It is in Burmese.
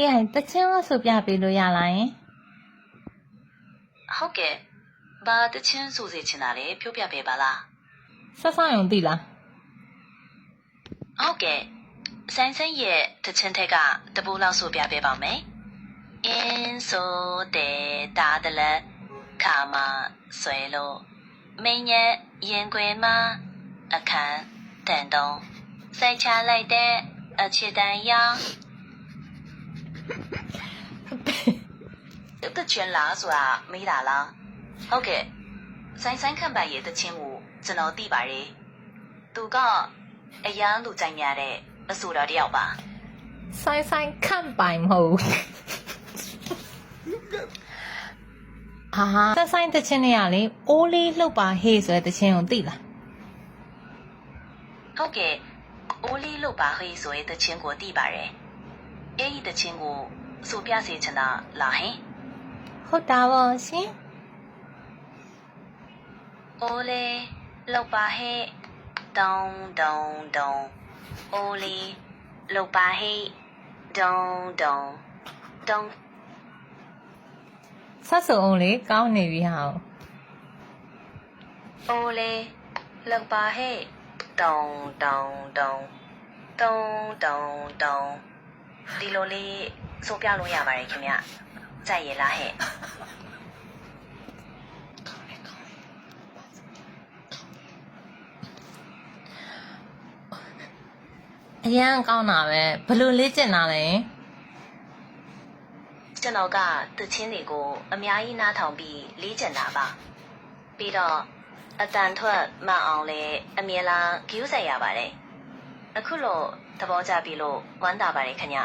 ကဲတချင်းလို့ဆိုပြပေးလို့ရလားယင်ဟုတ်ကဲ့ဘာတချင်းဆိုစေချင်တာလဲပြောပြပေးပါလားဆက်ဆောင်ရုံသိလားဟုတ်ကဲ့ဆိုင်ဆိုင်ရဲ့တချင်းထက်ကတပူလောက်ဆိုပြပေးပါမယ်အင်းဆိုတဲ့တာတလက်ခါမဆွဲလို့မင်းရဲ့ရင်ခွေမှာအခန်းတန်တုံးစိုက်ချလိုက်တဲ့အချစ်တန်ရောင် တချင်းလားဆိုတာမေးတာလားဟုတ်ကဲ့ဆိုင်ဆိုင်ခန့်ပိုင်ရဲ့တချင်းကိုကျွန်တော်သိပါတယ်သူကအရန်လူကြိုက်များတဲ့အဆိုတော်တစ်ယောက်ပါဆိုင်ဆိုင်ခန့်ပိုင်မဟုတ်ဘူးအာဆက်ဆိုင်တချင်းတွေကလေအိုးလေးလှုပ်ပါဟေးဆိုတဲ့တချင်းကိုသိလားဟုတ်ကဲ့အိုးလေးလို့ပါဟေးဆိုရဲ့တချင်းကိုသိပါတယ် အဲ့ဒီတချင်းကိုဆိုပြစေချင်တာလားဟင်ဟုတ်တာပါရှင်အိုးလေးလို့ပါဟဲ့တုံတုံတုံအိုးလေးလို့ပါဟဲ့တုံတုံတုံဆက်စုံအောင်လေကောင်းနေပြီဟာအိုးလေးလို့ပါဟဲ့တုံတုံတုံတုံတုံတုံ ဒီလိုလေးဆိုပြလို့ရပါတယ်ခင်ဗျကြိုက်ရလားဟဲ့အရန်ကောင်းတာပဲဘယ်လိုလေ့ကျင့်တာလဲကျွန်တော်ကတချင်းတွေကိုအများကြီးနားထောင်ပြီးလေ့ကျင့်တာပါပြီးတော့အတန်ထွက်မှန်အောင်လဲအမြဲတမ်းကြိုးစားရပါတယ် အခုလို့သဘောကျပြီလို့ဝမ်းသာပါတယ်ခင်ဗျ